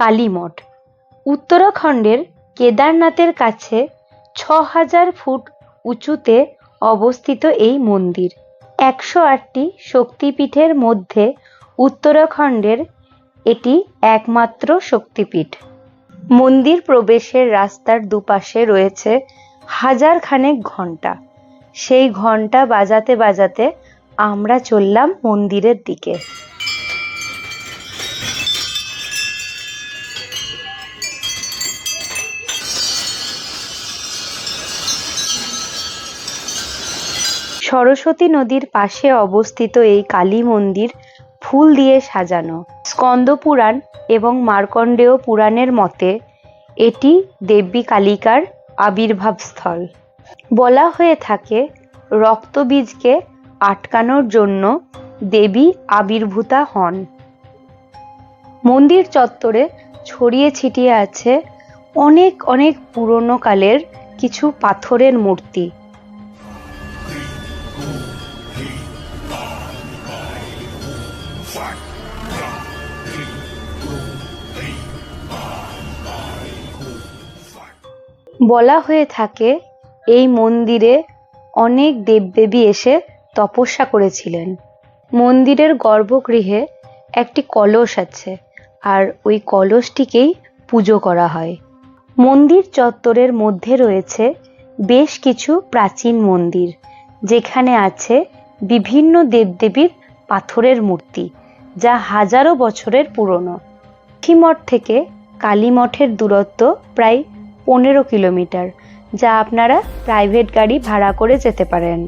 কালীমঠ উত্তরাখণ্ডের কেদারনাথের কাছে ছ হাজার ফুট উঁচুতে অবস্থিত এই মন্দির। একশো আটটি শক্তিপীঠের মধ্যে উত্তরাখণ্ডের এটি একমাত্র শক্তিপীঠ। মন্দির প্রবেশের রাস্তার দুপাশে রয়েছে হাজার খানেক ঘণ্টা সেই ঘণ্টা বাজাতে বাজাতে আমরা চললাম মন্দিরের দিকে। সরস্বতী নদীর পাশে অবস্থিত এই কালী মন্দির ফুল দিয়ে সাজানো। স্কন্দ পুরাণ এবং মার্কণ্ডেয় পুরাণের মতে, এটি দেবী কালিকার আবির্ভাব স্থল। বলা হয়ে থাকে, রক্তবীজকে আটকানোর জন্য দেবী আবির্ভূতা হন। মন্দির চত্বরে ছড়িয়ে ছিটিয়ে আছে অনেক অনেক পুরনো কালের কিছু পাথরের মূর্তি। বলা হয়ে থাকে, এই মন্দিরে অনেক দেবদেবী এসে তপস্যা করেছিলেন। মন্দিরের গর্ভগৃহে একটি কলস আছে, আর ওই কলসটিকেই পুজো করা হয়। মন্দির চত্বরের মধ্যে রয়েছে বেশ কিছু প্রাচীন মন্দির, যেখানে আছে বিভিন্ন দেবদেবীর পাথরের মূর্তি। যা হাজারো বছরের পুরনো। মঠ থেকে কালীমঠের দূরত্ব প্রায় পনেরো কিলোমিটার, যা আপনারা প্রাইভেট গাড়ি ভাড়া করে যেতে পারেন।